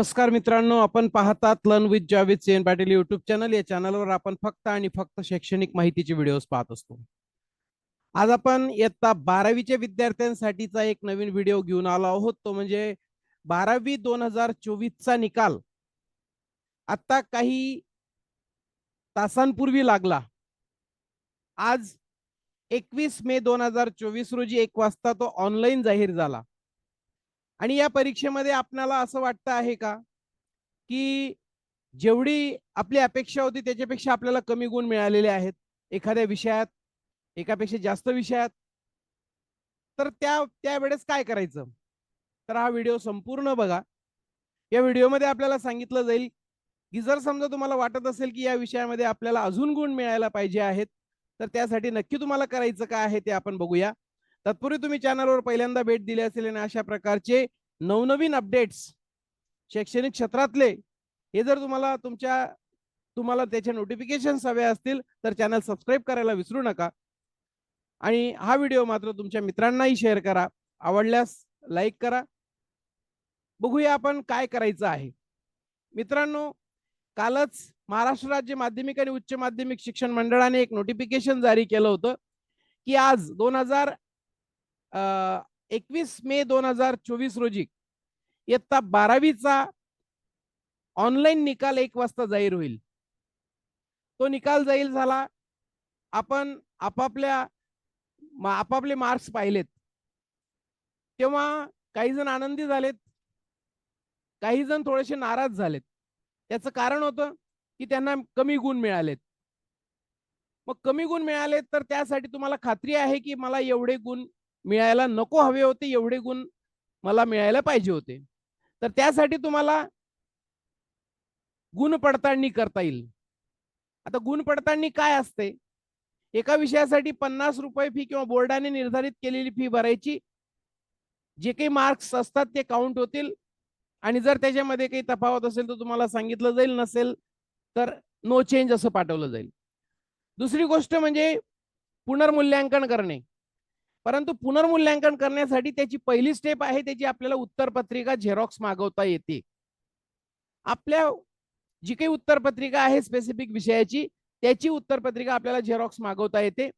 नमस्कार मित्रांनो आपण पाहतात learn with Javed Sen Patil YouTube channel या चॅनलवर आपण फक्त आणि फक्त शैक्षणिक माहितीचे व्हिडिओज पाहत असतो. आज आपण इयत्ता बारावीच्या विद्यार्थ्यांसाठीचा एक नवीन व्हिडिओ घेऊन आलो आहोत. तो म्हणजे बारावी दोन हजार चोवीसचा निकाल. आता काही तासांपूर्वी लागला. आज एकवीस मे दोन हजार चोवीस रोजी एक वाजता तो ऑनलाईन जाहीर झाला. आणि या परीक्षेमध्ये आपणाला असं वाटतं आहे का? की जेवढी आपली अपेक्षा होती त्याच्यापेक्षा आपल्याला कमी गुण मिळालेले आहेत. एखाद्या विषयात एकापेक्षा जास्त विषयात. तर त्या त्यावेळेस काय करायचं? तर हा व्हिडिओ संपूर्ण बघा. या व्हिडिओमध्ये आपल्याला सांगितलं जाईल की जर समजा तुम्हाला वाटत असेल की या विषयामध्ये आपल्याला अजून गुण मिळायला पाहिजे आहेत तर त्यासाठी नक्की तुम्हाला करायचं काय आहे ते आपण बघूया. तत्पूर्वी तुम्ही चॅनलवर पहिल्यांदा भेट दिली असेल आणि अशा प्रकारचे नवनवीन अपडेट्स शैक्षणिक क्षेत्रातले हे जर तुम्हाला तुमच्या तुम्हाला त्याचे नोटिफिकेशन हवे असतील तर चॅनल सबस्क्राईब करायला विसरू नका. आणि हा व्हिडिओ मात्र तुमच्या मित्रांनाही शेअर करा. आवडल्यास लाईक करा. बघूया आपण काय करायचं आहे. मित्रांनो कालच महाराष्ट्र राज्य माध्यमिक आणि उच्च माध्यमिक शिक्षण मंडळाने एक नोटिफिकेशन जारी केलं होतं की आज दोन हजार एकवीस मे दोन हजार चोवीस रोजी इयत्ता बारावीचा ऑनलाईन निकाल एक वाजता जाहीर होईल. तो निकाल जाहीर झाला. आपण आपापल्या आपापले मार्क्स पाहिलेत. तेव्हा काही जण आनंदी झालेत. काही जण थोडेसे नाराज झालेत. त्याचं कारण होतं की त्यांना कमी गुण मिळालेत. मग कमी गुण मिळालेत तर त्यासाठी तुम्हाला खात्री आहे की मला एवढे गुण मिळायला नको हवे होते एवढे गुण मला मिळायला पाहिजे होते. तर त्यासाठी तुम्हाला गुण पडताळणी करता येईल. आता गुण पडताळणी काय असते? एका विषयासाठी पन्नास रुपये फी किंवा बोर्डाने निर्धारित केलेली फी भरायची. जे काही मार्क्स असतात ते काउंट होतील. आणि जर त्याच्यामध्ये काही तफावत असेल तर तुम्हाला सांगितलं जाईल नसेल तर नो चेंज असं पाठवलं जाईल. दुसरी गोष्ट म्हणजे पुनर्मूल्यांकन करणे. परंतु पुनर्मूल्यांकन करण्यासाठी त्याची पहिली स्टेप आहे त्याची आपल्याला उत्तरपत्रिका झेरॉक्स मागवता येते. आपल्या जी काही उत्तरपत्रिका आहे स्पेसिफिक विषयाची त्याची उत्तरपत्रिका आपल्याला झेरॉक्स मागवता येते.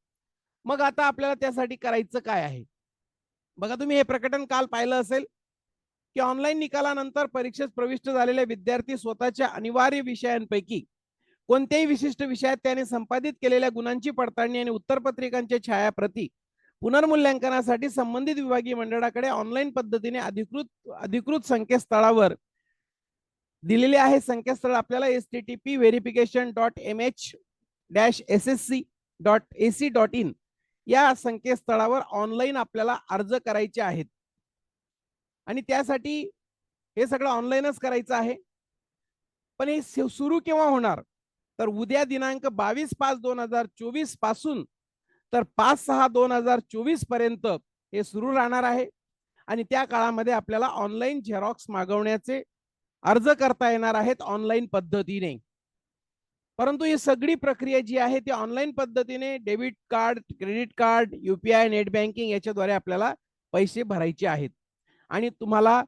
मग आता आपल्याला त्यासाठी करायचं काय आहे? बघा तुम्ही हे प्रकटन काल पाहिलं असेल की ऑनलाईन निकालानंतर परीक्षेत प्रविष्ट झालेले विद्यार्थी स्वतःच्या अनिवार्य विषयांपैकी कोणत्याही विशिष्ट विषयात त्याने संपादित केलेल्या गुणांची पडताळणी आणि उत्तरपत्रिकांच्या छायाप्रती पुनर्मूल्यांकनासाठी संबंधित विभागीय मंडळाकडे ऑनलाईन पद्धतीने अधिकृत अधिकृत संकेतस्थळावर दिलेले आहे. संकेतस्थळ आपल्याला S T T P verification dot M H dash S S C dot A C dot in या संकेतस्थळावर ऑनलाईन आपल्याला अर्ज करायचे आहेत. आणि त्यासाठी हे सगळं ऑनलाईनच करायचं आहे. पण हे सुरू केव्हा होणार? तर उद्या दिनांक बावीस पाच दोन हजार चोवीसपासून तर पाच सहा दोन हजार चोवीसपर्यंत हे सुरू राहणार आहे. आणि त्या काळामध्ये आपल्याला ऑनलाईन झेरॉक्स मागवण्याचे अर्ज करता येणार आहेत ऑनलाईन पद्धतीने. परंतु ही सगळी प्रक्रिया जी आहे ती ऑनलाईन पद्धतीने debit card credit card UPI net banking याच्याद्वारे आपल्याला पैसे भरायचे आहेत. आणि तुम्हाला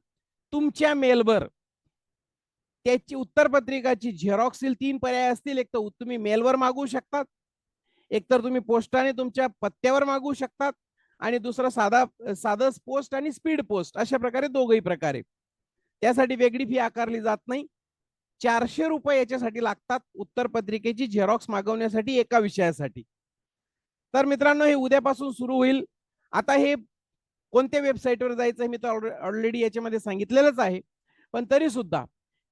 तुमच्या मेलवर त्याची उत्तरपत्रिकाची झेरॉक्स तीन पर्याय असतील. एक तर तुम्ही मेलवर मागवू शकतात. एकतर तुम्ही पोस्टाने तुमच्या पत्त्यावर मागवू शकतात आणि दुसरं साधा साधं पोस्ट आणि स्पीड पोस्ट अशा प्रकारे दोघही प्रकारे. त्यासाठी वेगळी फी आकारली जात नाही. चारशे रुपये याच्यासाठी लागतात उत्तरपत्रिकेची झेरॉक्स मागवण्यासाठी एका विषयासाठी. तर मित्रांनो हे उद्यापासून सुरू होईल. आता हे कोणत्या वेबसाईटवर जायचं मी तर ऑलरेडी याच्यामध्ये सांगितलेलंच आहे. पण तरी सुद्धा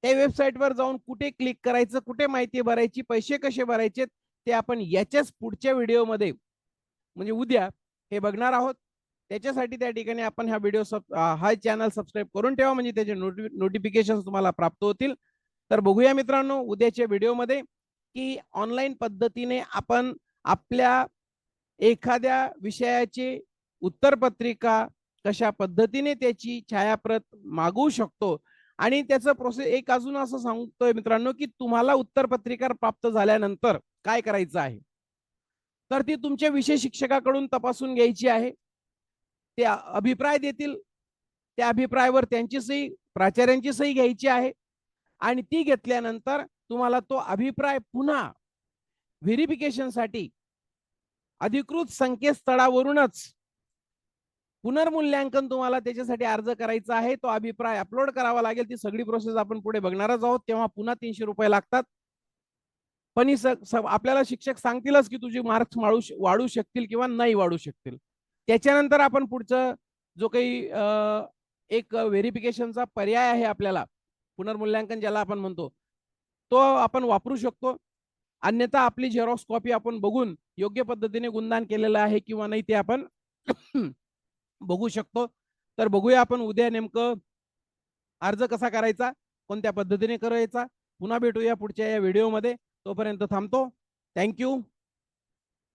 त्या वेबसाईटवर जाऊन कुठे क्लिक करायचं कुठे माहिती भरायची पैसे कसे भरायचे ते आपण याच्याच पुढच्या व्हिडिओमध्ये म्हणजे उद्या हे बघणार आहोत. त्याच्यासाठी त्या ठिकाणी आपण हा व्हिडिओ सब हा चॅनल सबस्क्राईब करून ठेवा म्हणजे त्याचे नोटि नोटिफिकेशन तुम्हाला प्राप्त होतील. तर बघूया मित्रांनो उद्याच्या व्हिडिओमध्ये की ऑनलाईन पद्धतीने आपण आपल्या एखाद्या विषयाची उत्तरपत्रिका कशा पद्धतीने त्याची छायाप्रत मागवू शकतो. आणि त्याचं प्रोसेस एक अजून असं सांगतोय मित्रांनो की तुम्हाला उत्तरपत्रिका प्राप्त झाल्यानंतर काय करायचं आहे? तर ती तुमच्या विषय शिक्षकाकडून तपासून घ्यायची आहे. ते अभिप्राय देतील. त्या अभिप्रायावर त्यांची सही प्राचार्यांची सही घ्यायची आहे. आणि ती घेतल्यानंतर तुम्हाला तो अभिप्राय पुन्हा व्हेरिफिकेशनसाठी अधिकृत संकेतस्थळावरूनच पुनर्मूल्यांकन तुम्हाला त्याच्यासाठी अर्ज करायचा आहे. तो अभिप्राय अपलोड करावा लागेल. ती सगळी प्रोसेस आपण पुढे बघणारच आहोत. तेव्हा पुन्हा तीनशे रुपये लागतात. पण ही आपल्याला शिक्षक सांगतीलच की तुझी मार्क्स वाढू वाढू शकतील किंवा नाही वाढू शकतील. त्याच्यानंतर आपण पुढचं जो काही एक व्हेरिफिकेशनचा पर्याय आहे आपल्याला पुनर्मूल्यांकन ज्याला आपण म्हणतो तो आपण वापरू शकतो. अन्यथा आपली झेरॉक्स कॉपी आपण बघून योग्य पद्धतीने गुणदान केलेलं आहे किंवा नाही ते आपण बघू शकतो. तर बघूया आपण उद्या नेमकं अर्ज कसा करायचा कोणत्या पद्धतीने करायचा पुन्हा भेटूया पुढच्या या व्हिडिओमध्ये तोपर्यंत थांबतो. थँक्यू